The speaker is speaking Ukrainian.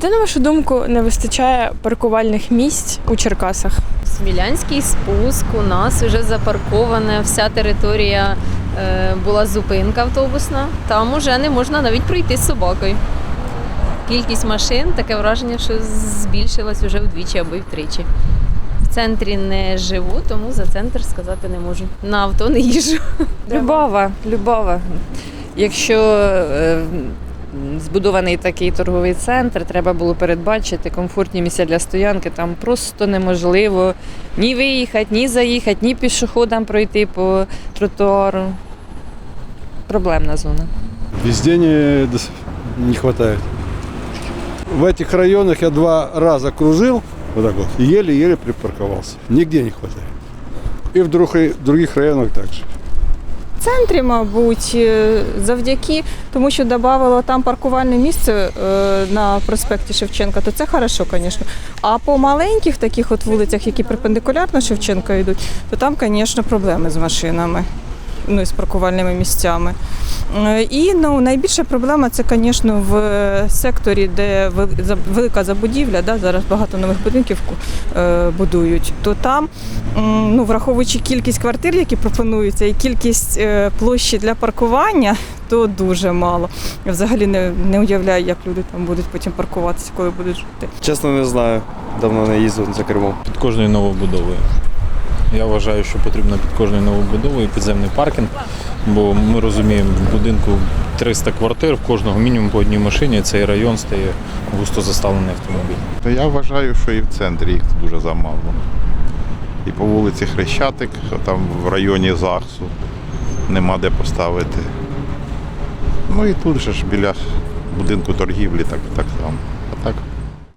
Де, на вашу думку, не вистачає паркувальних місць у Черкасах? Смілянський спуск у нас вже запаркована вся територія. е, Була зупинка автобусна. Там уже не можна навіть пройти з собакою. Кількість машин таке враження, що збільшилась вже вдвічі або й втричі. В центрі не живу, тому за центр сказати не можу. На авто не їжджу. Любова, любова. Якщо е, збудований такий торговий центр, треба було передбачити комфортні місця для стоянки. Там просто неможливо ні виїхати, ні заїхати, ні пішоходам пройти по тротуару. Проблемна зона. Везде не, не хватает. В этих районах я два раза кружил, вот так вот, еле-еле припарковался. Нигде не хватает. И в других районах также. Центрі, мабуть, е, завдяки тому, що додавало там паркувальне місце е, на проспекті Шевченка, то це хорошо, звісно. А по маленьких таких от вулицях, які перпендикулярно Шевченка йдуть, то там, звісно, проблеми з машинами. Ну, з паркувальними місцями. Е, І ну, найбільша проблема це, звісно, в секторі, де велика забудівля, да, зараз багато нових будинків е, будують, то там, ну, враховуючи кількість квартир, які пропонуються, і кількість е, площі для паркування, то дуже мало. Я взагалі не, не уявляю, як люди там будуть потім паркуватися, коли будуть жити. Чесно, не знаю. Давно не їздив за кермом. під кожною новобудовою. Я вважаю, що потрібно під кожною новобудовою підземний паркінг, бо ми розуміємо, в будинку 300 квартир, в кожного мінімум по одній машині, цей район стає густо заставлений автомобілем. Я вважаю, що і в центрі їх дуже замало. І по вулиці Хрещатик, там в районі ЗАГСу нема де поставити. Ну і тут же ж біля будинку торгівлі так, так само. А так